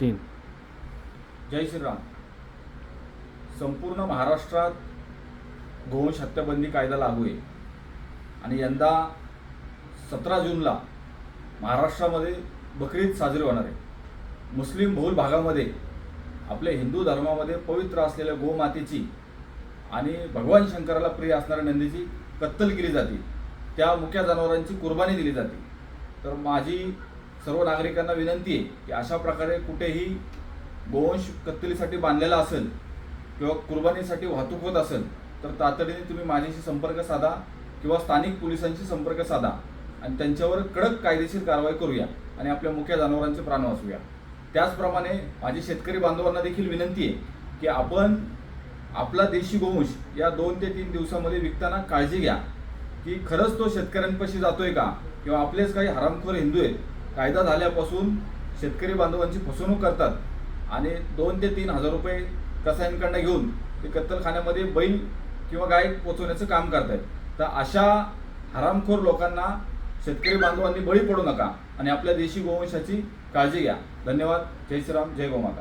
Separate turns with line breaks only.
तीन.
जय श्रीराम. संपूर्ण महाराष्ट्रात गोवंश हत्याबंदी कायदा लागू आहे. आणि यंदा सतरा जूनला महाराष्ट्रामध्ये बकरीद साजरी होणार आहे. मुस्लिम बहुल भागामध्ये आपल्या हिंदू धर्मामध्ये पवित्र असलेल्या गोमातेची आणि भगवान शंकराला प्रिय असणाऱ्या नंदीची कत्तल केली जाते. त्या मुख्या जनावरांची कुर्बानी दिली जाते. तर माझी सर्व नागरिकांना विनंती आहे की अशा प्रकारे कुठेही गोवंश कत्तलीसाठी बांधलेला असेल किंवा कुर्बानीसाठी वाहतूक होत असेल तर तातडीने तुम्ही माझ्याशी संपर्क साधा किंवा स्थानिक पोलिसांशी संपर्क साधा आणि त्यांच्यावर कडक कायदेशीर कारवाई करूया आणि आपल्या मुख्य जनावरांचे प्राण वाचूया त्याचप्रमाणे माझी शेतकरी बांधवांना देखील विनंती आहे की आपण आपला देशी गोवंश या दोन ते तीन दिवसामध्ये विकताना काळजी घ्या की खरंच तो शेतकऱ्यांपाशी जातोय का किंवा आपलेच काही हरामखोर हिंदू आहेत कायदा झाल्यापासून शेतकरी बांधवांची फसवणूक करतात आणि दोन ते तीन हजार रुपये कसायांकडनं घेऊन ते कत्तलखान्यामध्ये बैल किंवा गाय पोचवण्याचं काम करतायत. तर अशा हरामखोर लोकांना शेतकरी बांधवांनी बळी पडू नका आणि आपल्या देशी गोवंशाची काळजी घ्या. धन्यवाद. जय श्रीराम. जय गोमाता.